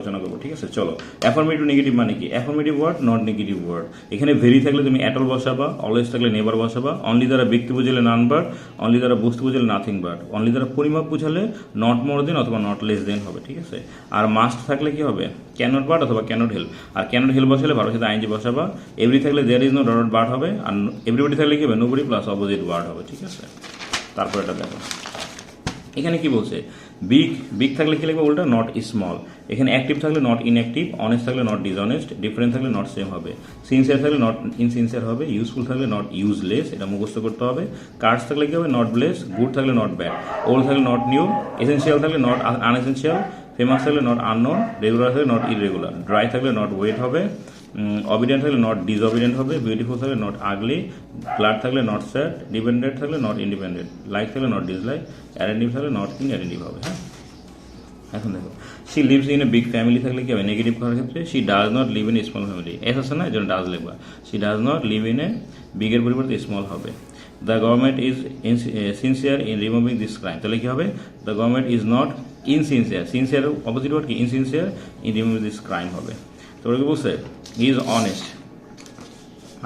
আলোচনা করব, ঠিক আছে? চলো। অ্যাফার্মেটিভ নেগেটিভ মানে কি? Affirmative word not negative word এখানে ভেরি থাকলে তুমি অ্যাটল বসাবা অলওয়েজ থাকলে নেভার বসাবা অনলি দ্বারা ব্যক্তি বুঝলে নান বার্ড অনলি দ্বারা বস্তু বুঝলে নাথিং বার্ড অনলি দ্বারা পরিমাপ বুঝালে নট মোর দেন অথবা নট লেস দেন হবে, ঠিক আছে? আর মাস্ট থাকলে কি হবে? ক্যানট বার্ড অথবা ক্যানট হেল্প আর ক্যানট হেল্প বসালে ভালো সাথে আইনজি বসাবা। এভরি থাকলে there is no dot but হবে। আর এভরিবডি থাকলে কি হবে? নোবডি প্লাস অপোজিট ওয়ার্ড হবে, ঠিক আছে? তারপর এটা দেখো এখানে কি বলছে বিগ বিগ থাকলে কি লিখবে উল্টা নট স্মল এখানে অ্যাক্টিভ থাকলে নট ইনঅ্যাক্টিভ অনেস্ট থাকলে নট ডিসঅনেস্ট ডিফারেন্ট থাকলে নট সেম হবে সিনসিয়ার থাকলে নট ইনসিনসিয়ার হবে ইউজফুল থাকলে নট ইউজলেস এটা মুখস্থ করতে হবে কার্ডস থাকলে কি হবে নট ব্লেস গুড থাকলে নট ব্যাড ওল্ড থাকলে নট নিউ এসেন্সিয়াল থাকলে নট আনএসেন্সিয়াল ফেমাস থাকলে নট আননোন রেগুলার থাকলে নট ইরেগুলার ড্রাই থাকলে নট ওয়েট হবে অবিডেন্ট থাকলে নট ডিসঅবিডেন্ট হবে বিউটিফুল থাকলে নট আগলি গ্লাড থাকলে নট স্যাড ডিপেন্ডেন্ট থাকলে নট ইন্ডিপেন্ডেন্ট লাইক থাকলে নট ডিসলাইক অ্যারেন্টিভ থাকলে নট ইন অ্যারেন্টিভ হবে হ্যাঁ? এখন দেখো she lives in a big family থাকলে কি হবে? নেগেটিভ করার ক্ষেত্রে she does not live in a small family S আছে না? জন্য ডাজ লিখবা। She does not live in a বিগের পরিবর্তে স্মল হবে। The government is sincere in removing this crime তাহলে কি হবে? The government is not insincere sincere opposite word কি? Insincere in removing this crime হবে। তো ওরা কি বলছে ইজ অনেস্ট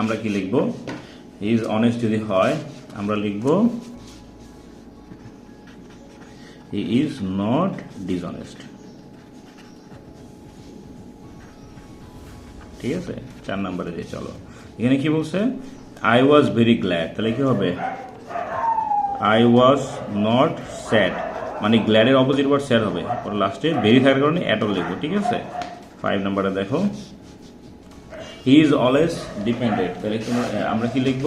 আমরা কি লিখব? ইজ অনেস্ট যদি হয়, আমরা লিখব হি ইজ নট ডিসঅনেস্ট ঠিক আছে? চার নম্বরে দিয়ে চলো। এখানে কি বলছে? আই ওয়াজ ভেরি গ্ল্যাড তাহলে কি হবে? আই ওয়াজ নট স্যাড মানে গ্ল্যাডের অপোজিট ওয়ার্ড স্যাড হবে। ওর লাস্টে ভেরি থাকার কারণে অ্যাটল লিখব, ঠিক আছে? ফাইভ নাম্বারে দেখো। হি ইজ অলওয়েজ ডিপেন্ডেন্ট তাহলে আমরা কি লিখব?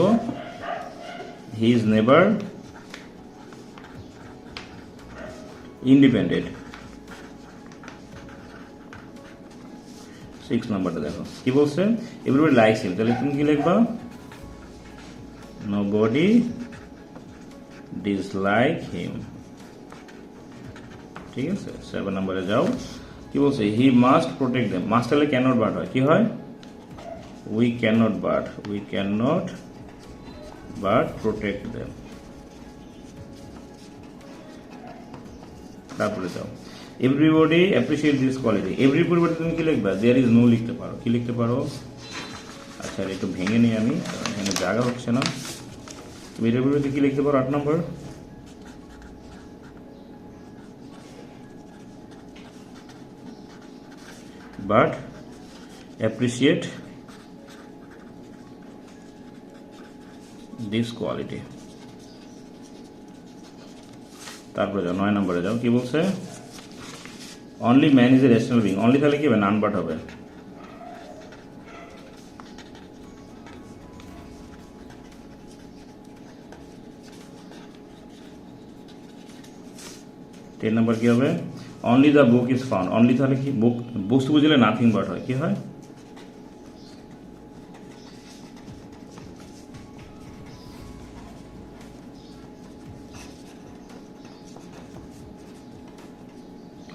He is never independent six নাম্বারটা দেখো। কি বলছে? এভরিবডি লাইকস হিম তাহলে তুমি কি লিখবা? নো বডি ডিসলাইক হিম ঠিক আছে? সেভেন নাম্বারে যাও। কি বলছে? He must protect them must হলে ক্যানট বাট হয়? কি হয়? Cannot but we can not but protect them তারপরে যাও। Everybody appreciate this quality every পরিবর্তে তুমি কি লিখবা? দেয়ার ইজ নো লিখতে পারো। কি লিখতে পারো? আচ্ছা একটু ভেঙে নিই আমি এখানে জায়গা হচ্ছে না। তুমি এটার পরিবর্তে কি লিখতে পারো? আট নম্বর। বাট অ্যাপ্রিসিয়েট দিস কোয়ালিটি তারপরে যাও, নয় নম্বরে যাও, কি বলছে? Only man is a rational being only তাহলে কি হবে? নান বাট হবে। টেন নাম্বার কি হবে? Only the book is found only তাহলে কি? বুক বস্তু বুঝলে নাথিং বাট হয়। কি হয়?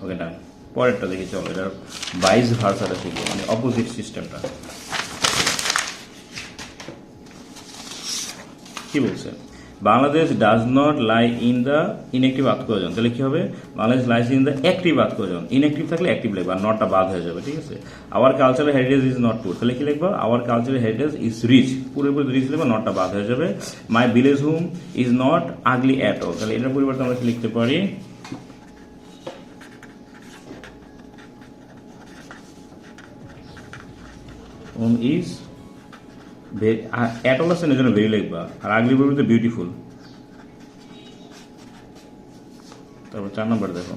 ওকে ডান পরেরটা দেখি চলো, এটার বাইশ ভার্সাটা শিখব মানে অপোজিট সিস্টেমটা কি বলছে? Bangladesh does not lie in the inactive আত্মজন তাহলে কি হবে? Bangladesh lies in the active আত্মজন inactive থাকলে অ্যাক্টিভ লিখবা নটটা বাদ হয়ে যাবে, ঠিক আছে? Our cultural heritage is not poor তাহলে কি লিখবা? Our cultural heritage is rich পুরোপুরি রিচ লিখবা নটটা বাদ হয়ে যাবে। My village home is not ugly at all তাহলে এটার পরিবর্তে আমরা কি লিখতে পারি? হোম ইজ অ্যাট অল আছে না জন্য ভেরি লিখবা আর আগলি পরিবর্তে বিউটিফুল তারপর চার নম্বর দেখো।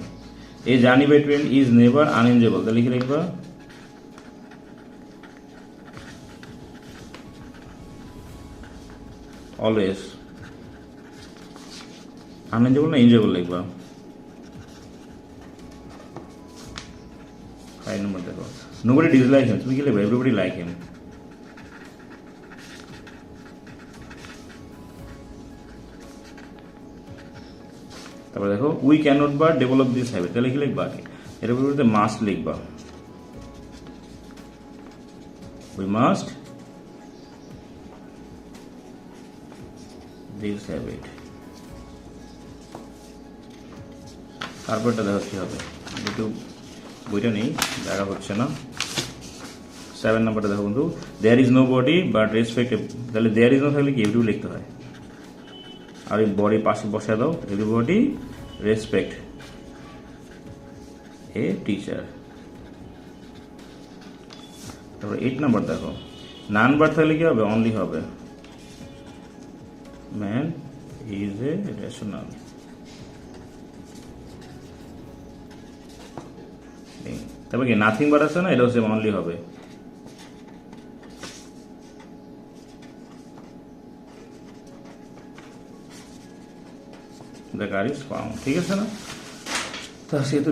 A journey by train is never unenjoyable তাহলে কি লিখবা অলওয়েজ আনএনজেবল না এনজয়েবল লিখবা? ফাইভ নম্বর দেখো নোবডি ডিসলাইক হিম তুমি কি লিখবা এভরিবডি লাইক হিম তারপরে দেখো উই ক্যানট বা ডেভেলপ দিস হ্যাবিট তাহলে কি লিখবা? এর পরিবর্তে মাস্ট লিখবা। উই মাস্ট দিস হ্যাবিট তারপরটা দেখো কি হবে? একটু বইটা নেই দেখা হচ্ছে না। সেভেন নাম্বারটা দেখো বন্ধু। There is nobody but respect তাহলে দেয়ার ইজ নো থাকলে কি এভরিউ লিখতে হয়? আর এই বডি পাশে বসায় দাও। এভরিবডি রেসপেক্ট এ টিচার তারপর এইট নাম্বার দেখো। নান বার থাকলে কি হবে? অনলি হবে। ম্যান ইজ এ রেশনাল তারপর কি? নাথিং বার আছে না এটা হচ্ছে অনলি হবে। দ্য ফাউন্ড ঠিক আছে না? তা সেহেতু